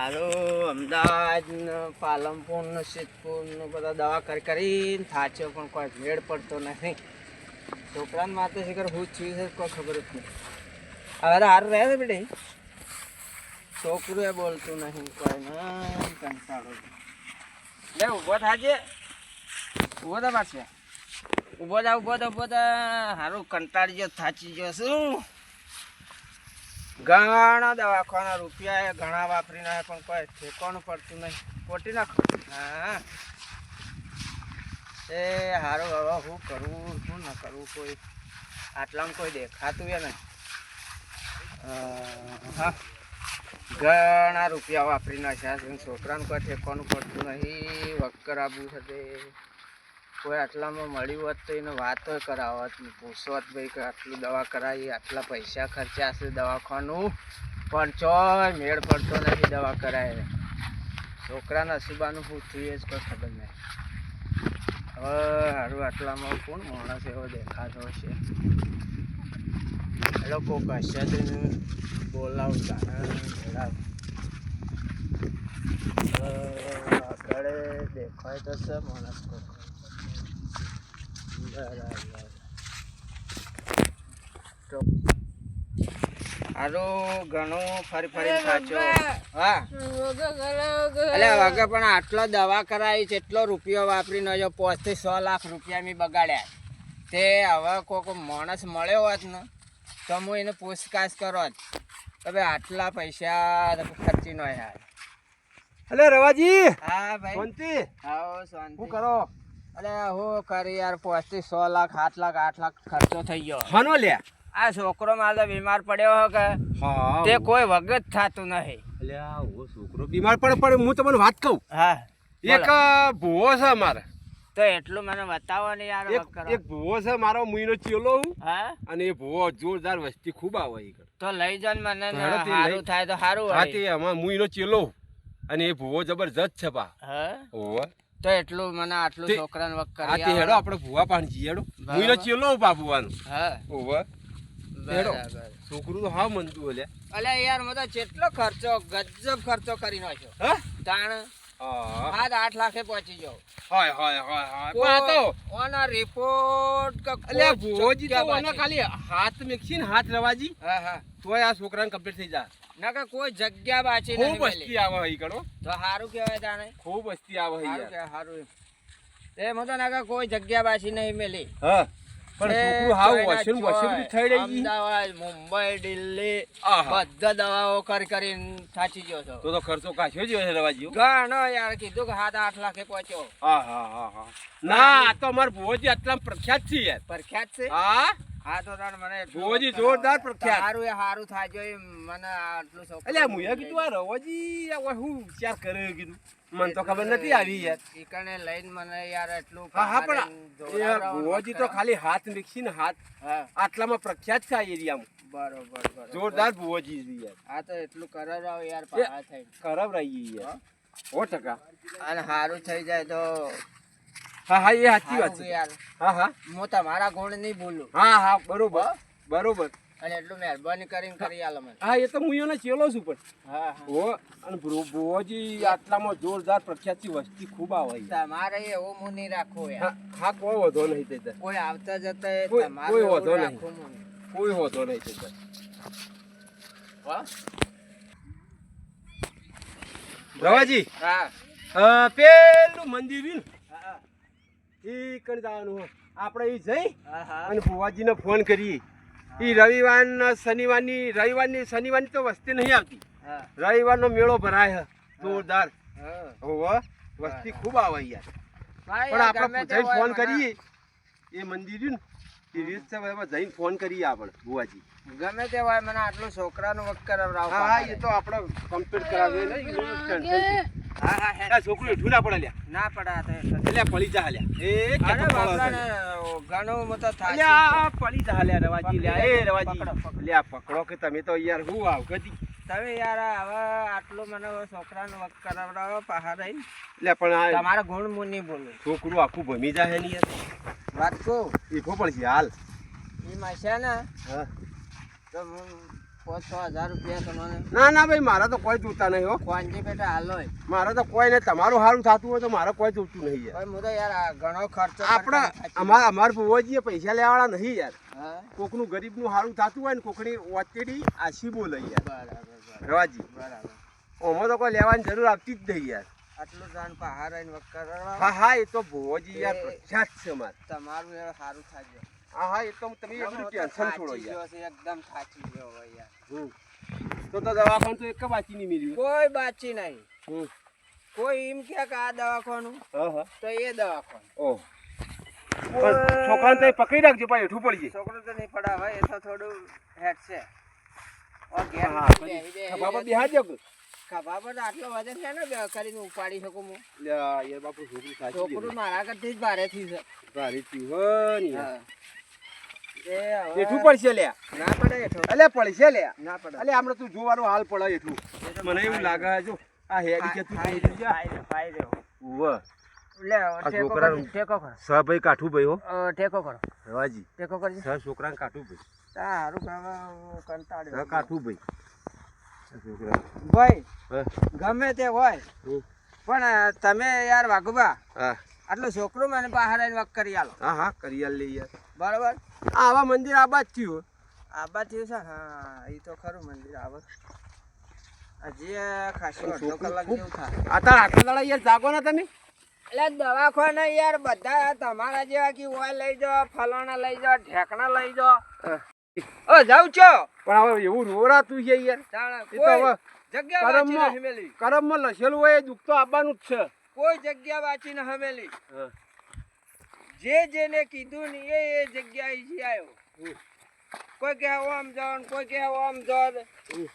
હાલો, અમદાવાદ પાલનપુર ને સિદ્ધપુર ને બધા દવા કરી કરીને થાચ્યો, પણ કોઈ ભેડ પડતો નથી છોકરાને માથે શિખર હું છું છે કોઈ ખબર જ નહીં. હવે હાર રહે છે બેટી છોકરું એ બોલતું નહીં, કોઈ નહીં, કંટાળો લે, ઊભો થાજે ઊભો થા પાછે. ઊભો થા ઊભો થા ઊભો થા. હારું, કંટાળી ગયો, થાચી ગયો શું ઘણા દવાખાના રૂપિયા ઘણા વાપરી નાખે પણ કોઈ ઠેકાણું પડતું નહીં. ખોટી નાખો. હા. એ હારું, હવે શું કરવું શું ન કરવું કોઈ. આટલામાં કોઈ દેખાતું એ નહીં. હા. ઘણા રૂપિયા વાપરી નાખ્યા છે છોકરાને કોઈ ઠેકાણું પડતું નહીં. વક્કર આબુ તે. કોઈ આટલામાં મળ્યું હોત તો એને વાતો કરાવત. પૂછોત ભાઈ કે આટલું દવા કરાવી, આટલા પૈસા ખર્ચ્યા છે દવાખાનું. પણ ચો, મેળ પડતો નથી દવા કરાય છોકરા નસીબાનું પૂછ્યું એ જ કોઈ ખબર નહીં. હવે સારું આટલામાં કોણ માણસ એવો દેખાતો છે એ લોકો કશે બોલાવતા બોલાવ આગળ દેખાય તો છે માણસ કોઈ બરાબર ઘણો ફરી ફરી સાચો. હા. અલે વાગે પણ આટલો દવા કરાવી છે એટલો રૂપિયો વાપરીને જો પાંચથી સો લાખ રૂપિયા મેં બગાડ્યા. તે હવે કોઈક માણસ મળ્યો હોત ને તો હું એને પૂછતાછ કરો જ. હવે આટલા પૈસા તો ખર્ચી નો યાર અલે રવાજી. હા ભાઈ. શાંતિ. આવો શાંતિ. શું કરો? અલે હું કરી યારથી સો લાખ આઠ લાખ આઠ લાખ ખર્ચો થઈ ગયો. હનો લે. આ છોકરો મારો બીમાર પડ્યો હો કે? હા. તે કોઈ વગત થતું નહીં. એટલે આ છોકરો બીમાર પડે પણ હું તમને વાત કહું. હા એક ભૂવો છે મારે તો એટલું મને બતાવો ને યાર એક ભૂવો છે મારો મહિનો ચેલો હું. હા? અને એ ભૂવો જોરદાર વસ્તી ખૂબ આવે તો લઈ જાઓ મને સારું થાય તો સારું હા તે આમાં મહિનો ચેલો અને એ ભૂવો જબરજસ્ત છે પા હા? તો એટલું મને આટલું છોકરાને વક કરી તે હેડો આપણે ભૂવા પાણી હેડો. બરાબર. મુઈનો ચેલો ભૂવાનો. હા. ઓવે હેડો. છોકરું તો હા મનતું ઓલે અલે યાર મને કેટલો ખર્ચો ગજબ ખર્ચો કરી નાખ્યો. હા? તાણ. હા. હાથ આઠ લાખે પહોંચી જાવ હોય હોય હોય હોય. આ તો ઓના રિપોર્ટ કે અલ્યા કોઈ તો ઓના ખાલી હાથ મેકશી ને હાથ રવાજી. હા હા. તોય આ છોકરાને કમ્પ્લીટ થઈ જાય ના કોઈ જગ્યા બાચી ખૂબ વસ્તી આવે હઈ કણો તો સારું કહેવાય તાણે. ખૂબ વસ્તી આવે હઈ સારું યાર. સારું તો ના કોઈ જગ્યા બાચી નહીં મેલી. હા પણ છોકરું હાવ વોશિંગ વોશિંગ થઈ રહી અમદાવાદ મુંબઈ દિલ્હી બધા દવાઓ કરી કરીને થાચી ગયો છો. તો તો ખર્ચો કાશ્યો જ હશે રવાજી. ઘણો યાર કીધું કે સાત આઠ લાખે પહોંચ્યો. હા હા હા હા ના આ તો અમાર ભોજી આટલા પ્રખ્યાત છે યાર. પ્રખ્યાત છે? હા? હા તો તાણ મને એટલું જોરદાર પ્રખ્યાત. સારું એ સારું થાય એ મને આટલું છોકરું અલ્યા મુએ કીધું આ રવાજી આ હું વિચાર કરે કીધું. મને તો ખબર નથી આવી યાર. ઈકણે લઈને મને યાર એટલું હા હા પણ એ તો ખાલી હાથ મેકશી ને હાથ આટલામાં પ્રખ્યાત એરિયામાં. બરોબર બરોબર. જોરદાર ભુવોજી યાર. હા તો એટલું કરાવડાવો યાર પહાડ થઈ રહી યાર. સો ટકા. અને સારું થઈ જાય તો હા હા એ સાચી વાત છે. હા હા. હું તમારા ગુણ નહીં બોલું હા હા બરોબર બરોબર. અને એટલું મહેરબાની કરીને કરી આલો મને. હા એ તો હું એને ચેલો છું પણ. હા હા. ઓ અને ભુવોજી આટલામાં જોરદાર પ્રખ્યાત છે વસ્તી ખૂબ આવે. તમારે એવું હું નહીં રાખો યાર. હા કોઈ વધો નહીં તે કોઈ આવતા જતા એ કોઈ- તમારે કોઈ વાંધો નહીં. કોઈ વધો નહીં તે વાહ રવાજી હા. પેલું મંદિર રહ્યું એ કરી જવાનું. આપણે એ જઈ અને ભુવાજીને ફોન કરીએ. એ રવિવાર શનિવારની રવિવારની શનિવારની તો વસ્તી નહીં આવતી. રવિવારનો મેળો ભરાય છે જોરદાર. હોવ. વસ્તી ખૂબ આવે યાર પણ આપણે જઈને ફોન કરીએ. એ મંદિર ને એ રીત છે જઈને ફોન કરીએ આપણે ભુવાજી. ગમે તે હોય મને આટલું છોકરાનું વક કરાવ હા હા એ તો આપણે કમ્પ્લીટ કરાવીએ છોકરું પડે લ્યા. ના પડા એટલે પડી જા હાલ્યા પડો. ઘણું હું તો થાકી અલ્યા આ પડી જા લ્યા રવાજી લ્યા. એ રવાજી. લ્યા પકડો. કે તમે તો યાર હું આવ કદી. તમે યાર હવે આટલો મને છોકરાનો વક કરાવડાવો પહાડ. લે પણ તમારા ગુણ હું નહીં બોલું છોકરું આખું ભમી જાય ને યાર વાત કહું? ઈખો પડશે હાલ. એ માસ્યા ને તો પાંચ છ હજાર રૂપિયા તમારે. ના ના ભાઈ મારા તો કોઈ જોતા નહીં હો. ખોંજી પેટા હાલો મારે તો કોઈ નહીં તમારું સારું થતું હોય તો મારે કોઈ જોતું નહીં યાર. હું તો યાર આ ઘણો ખર્ચો આપણે અમારા અમારા ભુવાજીએ પૈસા લેવાળા નહીં યાર. કોકનું ગરીબનું સારું થતું હોય ને કોકની ઓચેડી આશી બોલે યાર. બરાબર રવાજી. બરાબર. ઓમાં તો કોઈ લેવાની જરૂર આવતી જ નહીં યાર. આટલું જાણ પહાડ વક્કર હા હા એ તો ભુવાજી યાર પ્રખ્યાત છે મારે. તમારું યાર સારું થાજો. હા હા એ તો તમે એટલું ટેન્શન છોડો યાર. એકદમ થાચી ગયો યાર. તો તો દવાખાનું તો એક બાકી નહીં મળ્યું કોઈ બાચી નહીં. કોઈ એમ કે કે આ દવાખાનું હા હા. તો એ દવાખાનું. ઓહ છોકરાને તો પકડી રાખજો હેઠું પડી જાય. છોકરો તો નહીં પડા ભાઈ એ તો થોડું હેડ છે. ઓ ઘેર હા, બેહી બેહી ખભા પર બેહાડજો કે? ખભા પર આટલો વજન છે ને કરીને ઉપાડી શકું હું. યાર બાપુ છોકરી છોકરું મારા કરતી જ ભારે થી છે ભારે થયું હો. ને હેઠું પડશે લે. ના પડે હેઠો અલે પડશે લે. ના પડે. અલે હમણાં તું જોવાનું હાલ પડે હેઠું. મને એવું લાગે છે જો આ હેડી કે તું થઈ જા ફાઈ રહ્યો. લે ટેકો કરો ટેકો કરો. ભાઈ કાઠું ભાઈ હો. ટેકો કરો. રવાજી. ટેકો કરજે. સહ છોકરાને કાઠું ભાઈ. સારું કામ કંટાળ્યો કાઠું ભાઈ. ભાઈ ગમે તે હોય પણ તમે યાર વાઘુબા હા. છોકરો છોકરું મને બહાર આવીને વક કરી આલો. હા હા કરી આલ લે યાર. બરાબર? આવા મંદિર આબાદ થયું આબાદ થયું છે? હા એ તો ખરું મંદિર આવે. હજી ખાસી અડધો કલાક જેવું થાય. આ તાર આટલા દાડા યાર જાગો ને તમે. એટલે દવાખાના યાર બધા તમારા જેવા કે ઓય લઈ જાઓ ફલાણા લઈ જાઓ ઢેકણા લઈ જાઓ. ઓ જાઉં છો? પણ હવે એવું રોરાતું છે યાર. એ તો હવે જગ્યા વાંચી કરમમાં લખેલું હોય એ દુઃખ તો આવવાનું જ છે. કોઈ જગ્યા વાંચી ન હમેલી જે જેને કીધું ને એ એ જગ્યાએ જી આવ્યો કોઈ કહે આમ જવાનું કોઈ કહે આમ જવાનું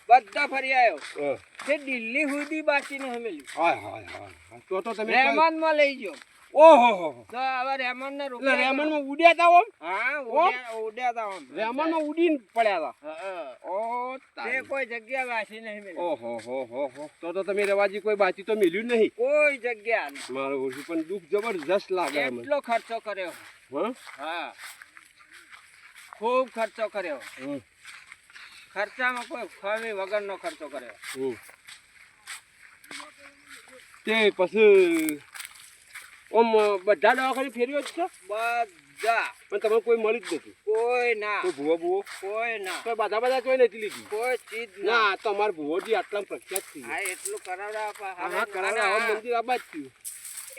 બધા ફરી આવ્યો તે દિલ્હી સુધી બાકી ને હમેલી હા હા હા તો તો તમે રહેમાનમાં લઈ ગયો. ઓહો. તો હવે ને ઉડ્યા તા ઓમ? હા ઉડ્યા ઉડ્યા તા ઉડીને પડ્યા તા. ઓ તે કોઈ જગ્યા વાંચી નહીં મેલી ઓહો હો હો હો. તો તો તમે રવાજી કોઈ બાચી તો મિલ્યું નહીં? કોઈ જગ્યા. મારો ઓછું પણ દુઃખ જબરજસ્ત લાગે એટલો ખર્ચો કર્યો. હા? હા. ખૂબ ખર્ચો કર્યો. ખર્ચામાં કોઈ ખામી વગરનો ખર્ચો કર્યો. તે પછી ઓમ બધા દવાખાને ફેર્યો જ છે બધા. પણ તમને કોઈ મળી જ નથી. કોઈ ના. કોઈ ભૂવો ભૂવો? કોઈ ના. કોઈ બધા બધા કોઈ નથી લીધું. કોઈ ચીજ ના. તો અમારા ભૂવોજી આટલા પ્રખ્યાત થઈ હા એટલું કરાવડા હા હવે મંદિર આબાદ થયું.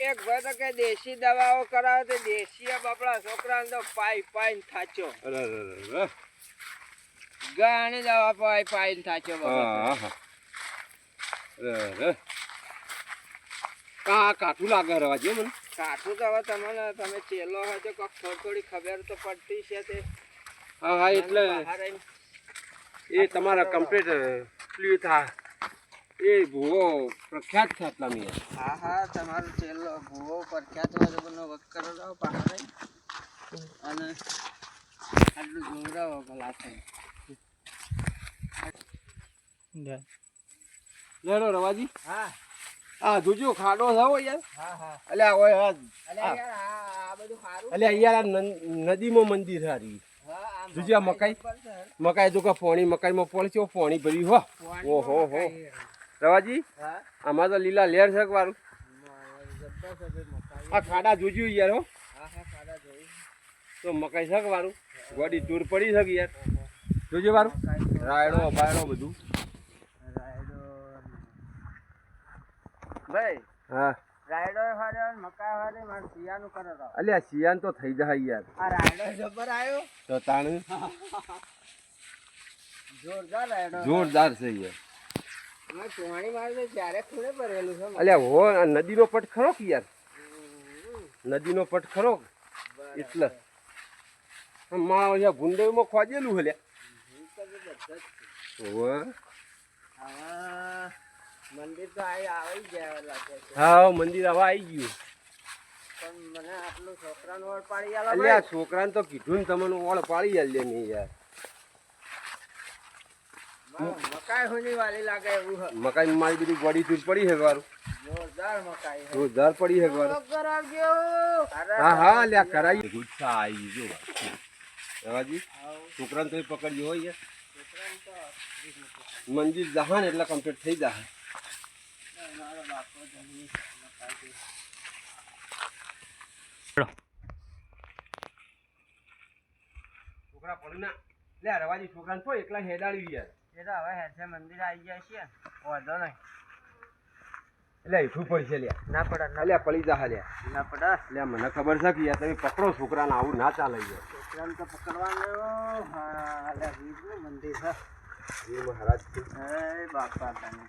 એક ભાઈ તો કે દેશી દવાઓ કરાવે તો દેશી બાપડા છોકરાને તો પાઈ પાઈ થાચો. ઘણી દવા પાઈ પાઈ થાચો બાપા. કાઠું લાગે રવાજી મને? કાઠું તો હવે તમને તમે ચેલો હોય તો કોક થોડી થોડી ખબર તો પડતી છે તે. હા હા એટલે એ તમારા કમ્પ્લીટ ક્લિયર થા એ ભૂવો પ્રખ્યાત છે આટલા મિયા હા હા તમારો ચેલો ભૂવો પ્રખ્યાત હોય તો બનો વક કરો જાઓ બહાર અને આટલું જોવડાવો ભલા થઈ લેડો રવાજી. હા. આ જોજો ખાડો થાવો યાર. અલ્યા ઓય અલ્યા યાર નદીમાં મંદિર હારી. જોજે મકાઈ. મકાઈ તો કે પોણી મકાઈમાં પડશે પોણી ભરી હો. ઓહો હો. રવાજી આમાં તો લીલા લેર છે વારું. આ ખાડા જોજો યાર હો. તો મકાઈ છે વારું? ગોડી દૂર પડી છે યાર? જોજો વારું? રાયડો બાયડો બધું રાયડો ભાઈ હા. રાયડો હાર્યો ને મકાઈ હારી મારે કરો અલ્યા શિયાન તો થઈ જાય યાર. આ રાયડો જબર આવ્યો તો તાણ? જોરદાર રાયડો જોરદાર છે યાર. અલ્યા હો નદીનો પટ ખરો કે યાર? નદીનો પટ ખરો? એટલે. માં અહીંયા ગુંડેમાં ખોજેલું હલ્યા મંદિર તો આવી ગયા લાગે હા મંદિર હવે આવી ગયું. પણ મને આટલું છોકરાનું ઓળ પાડી આલો અલ્યા છોકરાને તો કીધું ને તમને ઓળ પાડી આલે નહીં યાર. મકાઈ હુની વાલી લાગે એવું મકાઈ મારી બધી પડી હે વારું જોરદાર મકાઈ જોરદાર પડી વારું કરાવજો. હા હા અલ્યા કરાઈ ગુસ્સા આવી જો રવાજી છોકરાને તો પકડ્યો હોય યાર. મંદિર જહાન એટલે કમ્પ્લીટ થઈ જાય મારો બાપો જમી નકાજી. છોકરા પડી ના લે રવાજી છોકરાને તો એકલા હેડાડી યાર એ તો હવે હેઠે મંદિર આવી જાય છે વાંધો નહીં. એટલે હેઠું પડશે લ્યા ના પડે ના લ્યા પડી. જા લ્યા ના પડે. એટલે મને ખબર છે કે યાર તમે પકડો છોકરાને આવું ના ચાલે યાર. છોકરાને તો પકડવાનું હા વીરનું મંદિર છે. એ મહારાજ. એ બાપા તને.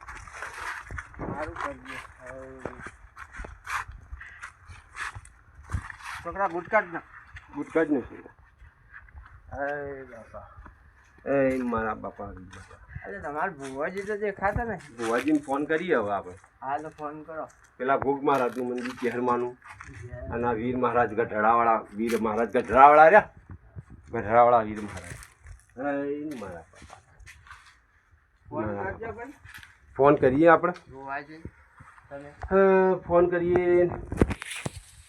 સારું હવે. છોકરા ગુટકા જ નથી. અરે બાપા. એ મારા બાપા અરે તમારા ભુવાજી તો દેખાતા ને ભુવાજીને ફોન કરીએ હવે આપણે. હા તો ફોન કરો. પેલા ભોગ મહારાજનું મંદિર કેહરમાનું અને આ વીર મહારાજ ગઢડાવાળા વીર મહારાજ ગઢડાવાળા રહ્યા? ગઢડાવાળા વીર મહારાજ. એ મારા બાપા. ફોન કરીએ આપણે? ભુવાજી ફોન કરીએ.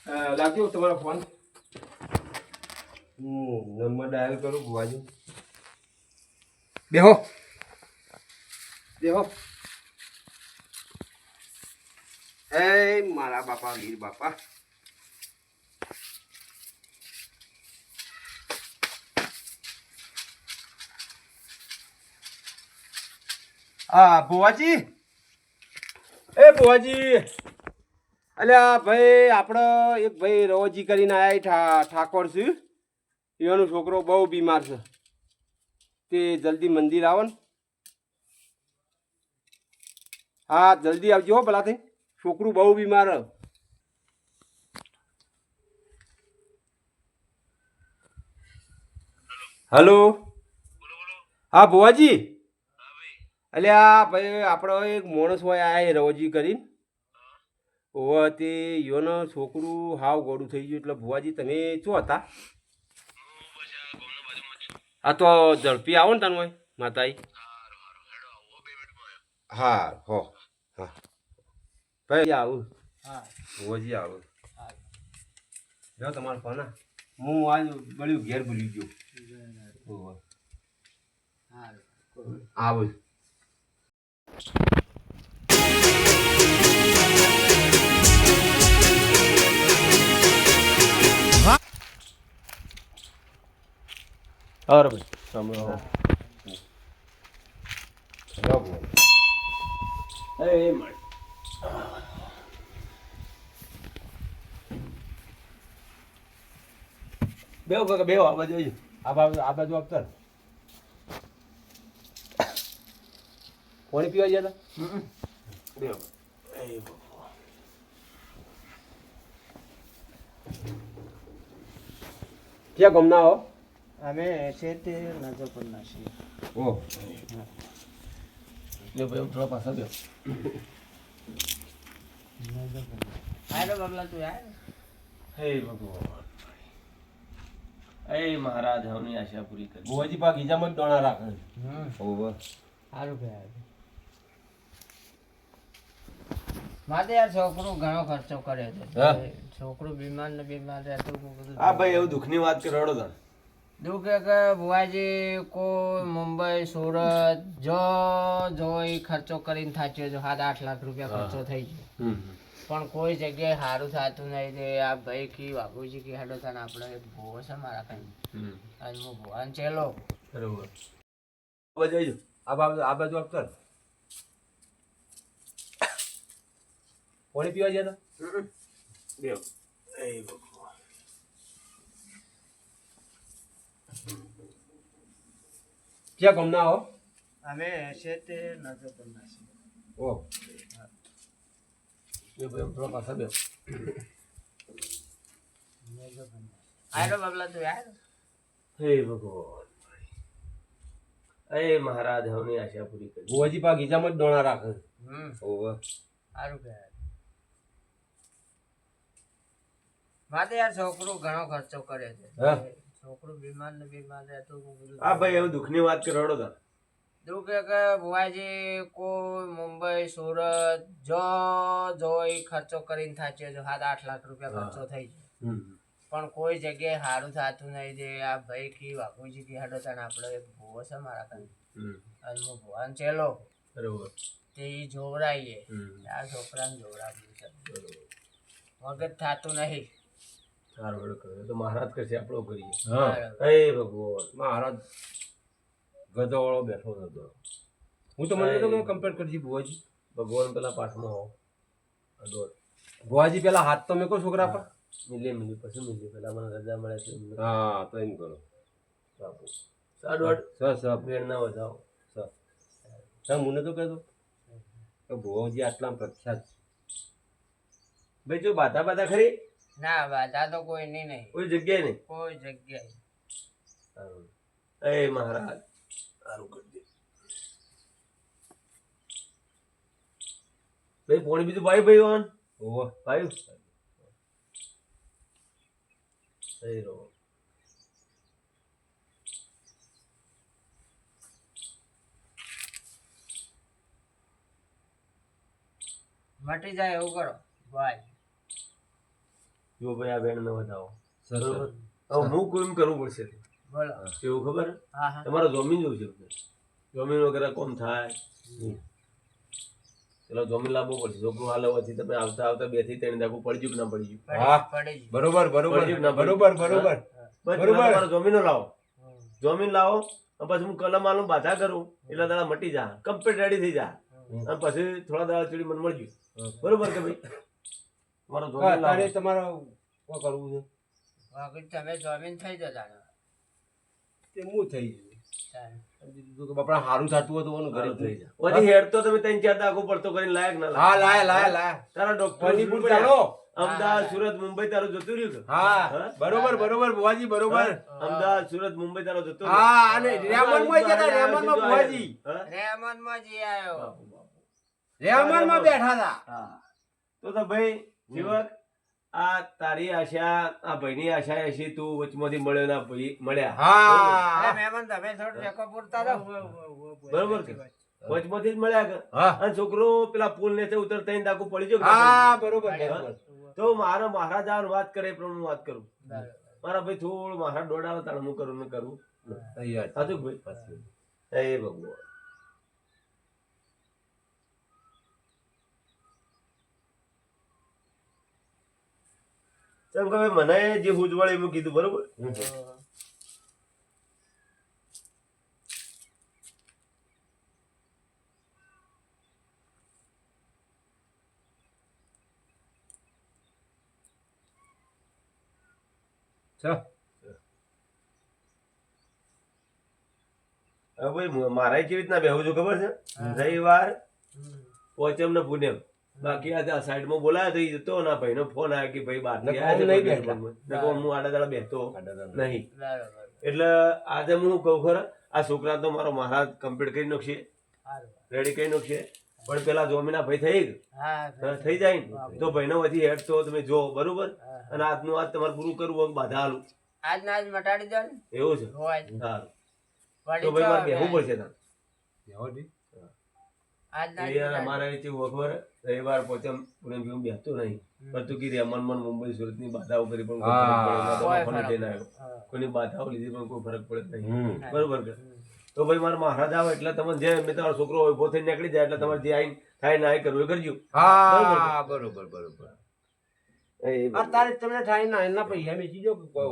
લાગ્યો તમારો ફોન હું નંબર ડાયલ કરું ભુવાજી બેહો. બેહો. એ મારા બાપા વીર બાપા. હા ભુવાજી? એ ભુવાજી! અલ્યા ભાઈ આપણો એક ભાઈ રવજી કરીને આવ્યા ઠા ઠાકોર છે એનો છોકરો બહુ બીમાર છે. તે જલ્દી મંદિર આવો ને. હા જલ્દી આવજો હો પેલા થઈ છોકરું બહુ બીમાર. હલો. હા ભુવાજી. અલ્યા ભાઈ આપણો એક માણસ હોય આ રવજી કરીને. ઓવે તે યોનો છોકરું હાવ ગોડું થઈ ગયું. એટલે ભુવાજી તમે શું હતા? આ તો ઝડપી આવો ને તને માતાઈ હા હો હા. ભાઈ આવું. હા. ભુવાજી આવું. જો તમારો ફોન. હું આજ બળ્યું ઘેર ભૂલી ગયો. આવું. અરે ભાઈ તમે આવો. જો ભુવાજી. એ મળ. બેહો કાકા બેહો આ બાજુ આવજો. આ બાજુ આ બાજુ આપતા ને. પાણી પીવા ગયા હતા બેહો ક્યાં ગમના હો અમે છે તે નજર પર નાખીએ ઓહ ભાઈ થોડા પાછા બેહો હાલો બાબલા તું યાર. હે ભગવાન એ મહારાજ હવની આશા પૂરી કરી. બોજી પા ગીજામાં મત દોણા રાખે હમ. ઓવે સારું ભાઈ મારે યાર છોકરો ઘણો ખર્ચો કરે છે. હા. છોકરો બીમાર ને બીમાર રહેતો આ ભાઈ એવું દુઃખની વાત કે રડો તાર દુઃખ કે ભુવાજી કોઈ મુંબઈ સુરત જો જો ઈ ખર્ચો કરીને થાચ્યો છે સાત આઠ લાખ રૂપિયા ખર્ચો થઈ ગયો. પણ કોઈ જગ્યાએ સારું થતું નહીં તે આ ભાઈ કી બાપુજી કી હેડો તને આપણે એક ભૂવો છે મારા કઈ અને હું ભુવાન ચેલો. બરોબર. આ બાજુ. આ બાજુ બાજુ પાણી પીવા ગયા બે એ ક્યાં ગમના હો? અમે છે તે નજર પર નાખીએ ઓહ બેહો બેહો થોડા પાછા બેહો આયરો બાબલા તું યાર હે ભગવાન એ મહારાજ હવની આશા પૂરી કરી. ભુવાજી પા ગીજામાં જ દોણા રાખે. હમ. ઓવે સારું કહેવાય. મારે યાર છોકરો ઘણો ખર્ચો કરે છે. હા. છોકરો બીમાર ને બીમાર રહેતું હા ભાઈ એવું દુઃખની વાત કે તો દુઃખ કે કે બુવાજી કોઈ મુંબઈ સુરત જો જોઈ ખર્ચો કરીને થાચ્યો છે. સાત આઠ લાખ રૂપિયા ખર્ચો થઈ ગયો પણ કોઈ જગ્યાએ સારું થતું નહીં જે આ ભાઈ કી બાપુજી કી હાડો તને આપણો એક ભૂવો છે મારા કઈ અને હું ભુવાન ચેલો. બરોબર. તે જોવરાઈએ. આ છોકરાને જોવરાવ્યું છે. મગજ થાતું નહીં. સારું હેડો કરો. તો મહારાજ કરશે આપણો કરીએ. હા. ભગવાન. મહારાજ ગધોવાળો બેઠો હતો હું તો મને તો કમ્પેર કરજી ભુવાજી. ભગવાન પેલા પાઠમાં હો અડોર ભુવાજી પેલા હાથ તો મેકો છોકરા પર. મિલે મિલે પછી મિલે. પેલા મને રજા મળે છે હા તો એમ કરો. બાપુ. સાડોડ સ સ ના વધાવો. સ સ મને તો કહેતો કે ભુવાજી આટલા પ્રખ્યાત છે. ભાઈ જો બાધા બાધા ખરી? ના બાધા તો કોઈ નહીં નહીં. કોઈ જગ્યાએ નહીં? કોઈ જગ્યાએ. સારું. એ મહારાજ સારું કરજે ભાઈ પોણી બીજું ભાઈ ભાઈ ઓન ઓહો ભાઈ સહી રહો. મટી જાય એવું કરો. ભાઈ. જો ભાઈ આ બેન ને વધાવો બરોબર? હવે હું કોઈ કરવું પડશે? એવું ખબર? તમારે જમીન જોવું છે જમીન વગેરે કોમ થાય? એટલે જમીન લાવવો પડશે. છોકરું હાલ હોવાથી તમે આવતા આવતા બેથી ત્રણ દાખવું પડી ગયું ના પડી ગયું પડી- હા. પડી ગયું. બરોબર બરોબર? બરોબર બરોબર. બરોબર. જમીનો લાવો. જમીન લાવો પછી હું કલમ આલું બાધા કરું એટલા દાડા મટી જા. કમ્પ્લીટ રેડી થઈ જા. અને પછી થોડા દાડા ચડી મને મળી ગયું. બરોબર કે ભાઈ? તમારો હા, લાવો. તારે શું કરવું છે? બાકી તમે જમીન થઈ જતા તે હું થઈ ગયું કે સારું થતું હતું ઓનું ઘરે થઈ થઈ જા હેડ તો તમે ત્રણ ચાર દાખવું પડતો કરીને લાયક ના હા લાય લાય લાય. તારા ડોક્ટર મણિપુર ચાલો. અમદાવાદ સુરત મુંબઈ તારું જતું રહ્યું હા હા? બરોબર બરોબર બુવાજી બરોબર. અમદાવાદ સુરત મુંબઈ તારો જતો. હા અને રેમનમાં જતા રેમનમાં બુવાજી હા? રેમનમાં જી આવ્યો રેમનમાં બેઠા હતા. તો તો ભાઈ જીવક આ તારી આશા આ ભાઈની આશા હશે તું વચમાંથી મળ્યો ના ભાઈ મળ્યા. હા. મહેમાન તમે થોડું ટેકો પૂરતા રહો. બરોબર કે? વચમાંથી જ મળ્યા કે? અને છોકરો પેલા પુલ ને ઉતર થઈને દાખવું પડી ગયો હા બરોબર? તો મારા મહારાજ આ વાત કરે એ પ્રમાણે વાત કરું. મારા ભાઈ થોડું મહારાજ દોડાવે તાણે હું કરું ને કરું. તૈયાર સાચું ભાઈ? એ ભગવાન. કેમ કે મને જે ઉજવળ એમ કીધું બરોબર. હવે ભાઈ મારે કેવી રીતના બેહું છું ખબર છે રવિવાર. પોચમ ને પુણ્યમ બાકી આ સાઈડમાં બોલાયો તો જતો ના ભાઈ નો ફોન આવ્યો કે ભાઈ બહાર હું આડા દાડા બેસતો નહીં. એટલે આજે હું કહું ખરા? આ છોકરા તો મારો મહારાજ કમ્પ્લીટ કરી નાખશે. રેડી કરી નાખશે. પણ પેલા જોમીના ભાઈ થઈ ગયું. હા, હા, થઈ જાય ને. તો ભાઈનો વધી હેડ તો તમે જો બરોબર. અને આજનું આજ તમારે પૂરું કરવું હોય બાધા હાલું આજ ના આજ મટાડી દો એવું છે? સારું. તો ભાઈ મારે બેહવું પડશે તાન. આજ ના અમારા રીતે ખબર રવિવાર ભી બેસતો નહીં. પરંતુ તું કીધી મન મુંબઈ સુરતની બાધાઓ કરી પણ. કોઈની બાધાઓ લીધી પણ કોઈ ફરક પડે નહીં. બરોબર કે? તો ભાઈ મારા મહારાજ આવે એટલે તમે જે મેં તમારો છોકરો હોય પોતે નીકળી જાય એટલે તમારે જે આઈને થાય ના એ કરવું એ કરજો. હા બરોબર બરોબર. એ તારે તમને થાય ના એના પૈસા મેચી જો કોઈ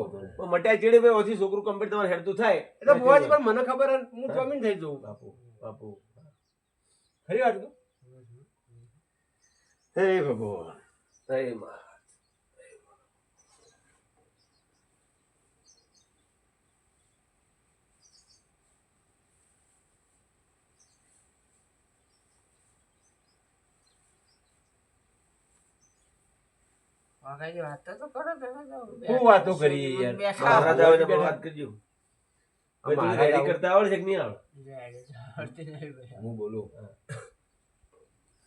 ભાઈ ઓછી છોકરું કમ્પ્લીટ તમારે હેડતું થાય. એટલે બુવાજી પણ મને ખબર હે, જમીન થઈ જઉં. બાપુ બાપુ. ખરી વાત કહું? હે ભગવાન હે મહારાજ વાઘાજી વાતો તો કરો તમે તો. શું વાતો કરી યાર? બેઠા. મહારાજ આવે એટલે પણ વાત કરજો ભાઈ તું મહારાજ રેડી આવું- કરતા આવડે છે કે નહીં આવડે રેડી તો આવડતી નહીં ભાઈ. હું બોલું એ અવન ખમા. રામ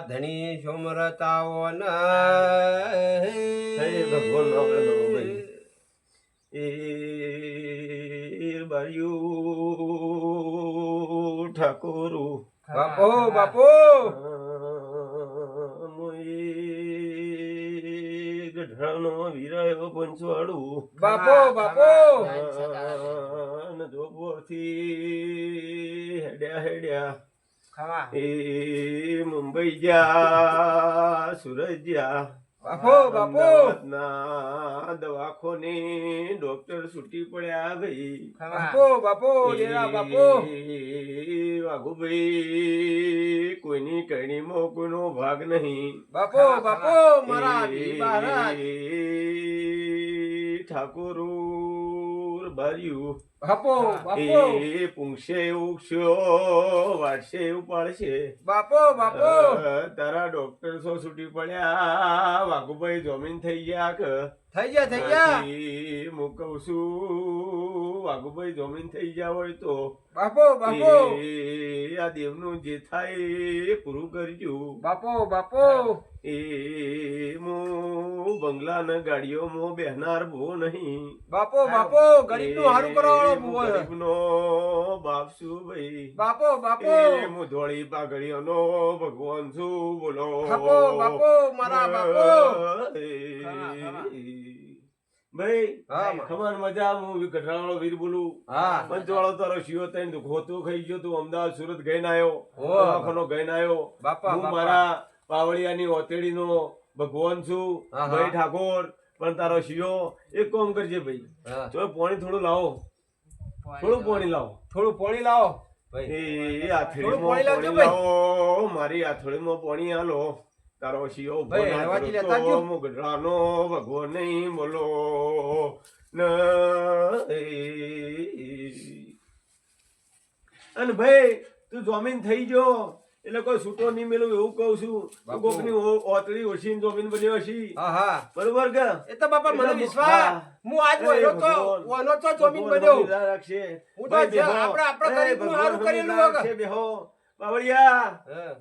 ધણી સુમરતાઓ ન હે ભગવાન. એ બાયું ઠાકોરુ. બાપો બાપો! ગઢાનો વિરાયો પંચવાડું. બાપો બાપો! જોબોથી હેડ્યા હેડ્યા. ખમા. એ મુંબઈ જા સુરત જા બાપો બાપો. દવાખો ને ડોક્ટર છૂટી પડ્યા ભાઈ. બાપો બાપો ડેરા બાપો. વાઘુભાઈ કોઈની કણીમાં કોઈનો ભાગ નહીં. બાપો બાપો મારા ઠાકોર બાર્યું. બાપો બાપો. એ પૂંછે ઉગશો વાટશે ઉપાડશે. બાપો બાપો. તારા ડોક્ટર સો છૂટી પડ્યા. વાઘુભાઈ જમીન થઈ ગયા કે. થઈ ગયા થઈ ગયા. હું કહું છું. વાઘુભાઈ જમીન થઈ ગયા હોય તો. બાપો બાપો. આ દેવનું જે થાય એ પૂરું કરજો. બાપો બાપો. એ મો બંગલા ને મો બેહનાર બહુ નહીં. બાપો બાપો ગરીબનું હારું કરવાળો બુઓ ગરીબ નો બાપ છું ભાઈ? બાપો બાપો. હું ધોળી પાઘડીઓનો ભગવાન છું બોલો. બાપો બાપો મારા બાપો. ભાઈ હા, મજા હું ગઢરાવાળો વીર બોલું. પંચવાળો તારો શિયો તઈને તો ખાઈ ગયો તું અમદાવાદ સુરત ગઈને આવ્યો. દવાખાનો ગઈને આવ્યો. હું મારા પાવળિયાની ઓતેડીનો ભગવાન છું. ભાઈ ઠાકોર પણ તારો શિયો એક કોમ કરજે ભાઈ. તો પાણી થોડું લાવો. થોડું પાણી લાવો. થોડું પાણી લાવો. ભાઈ. એ થોડું આથડીમાં પાણી લાવો. મારી આથડીમાં પાણી આલો. તારો શિયો તો મુગડાનો ભગવાન નહીં બોલો અને ભાઈ તું જોમીન થઈ ગયો એટલે કોઈ છૂટો નહીં મેલું એવું કહું છું. કોકની ઓતળી ઓછી જોમીન બની હશી બરોબર કે એ તો બાપા મને વિશ્વાસ હું આજ એ તો ભગવાન. તો જમીન બન્યો રાખશે. હું તો. આપણે- આપણે કરી હું સારું કરેલું હમીદા બેહો. બાવળિયા હા.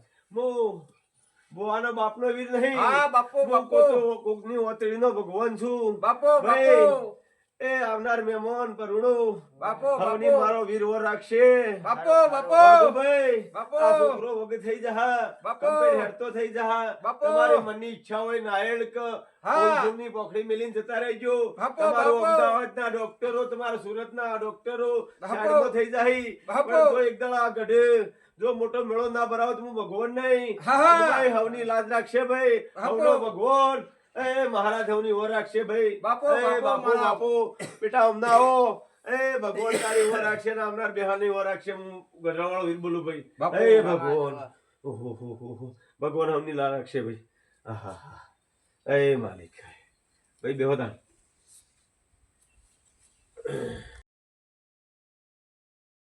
હું બાપનો વીર નહીં હા બાપો બાપો પોતો કોકની ઓતરીનો ભગવાન છું બાપો બાપો એ આવનાર મહેમાન પરુણો બાપો બાપો મારો વીરવો રાખશે બાપો બાપો ભાઈ બાપો. આ છોકરો વગર થઈ જહા બાપો. હેડતો થઈ જહા. તમારી મનની ઈચ્છા હોય નાયણ ક હા. ઓલઝુમની પોખડી મેલીને જતા રહેજો બાપો, તમારો. અમદાવાદના ડોક્ટરો તમારા સુરતના ડોક્ટરો બાપો. સાઈડમાં થઈ જાય બાપો. પણ એક દાડા આ ગઢે જો મોટો મેળો ના ભરાવો તો હું ભગવાન નહીં. ભાઈ હવની લાજ રાખશે ભાઈ. હવનો ભગવાન. એ મહારાજ હવની ઓર રાખશે ભાઈ. બાપો, બાપો, બાપો બેટા હમના આવો. એ ભગવાન તારી ઓર રાખશે ને આવનાર બેહાની ઓર રાખશે. હું ગઢરાવાળો વીર બોલું ભાઈ. એ ભગવાન. ઓહો હો હો હો. ભગવાન હમની લાજ રાખશે ભાઈ. આહા એ માલિક. ભાઈ બેહો તાણ.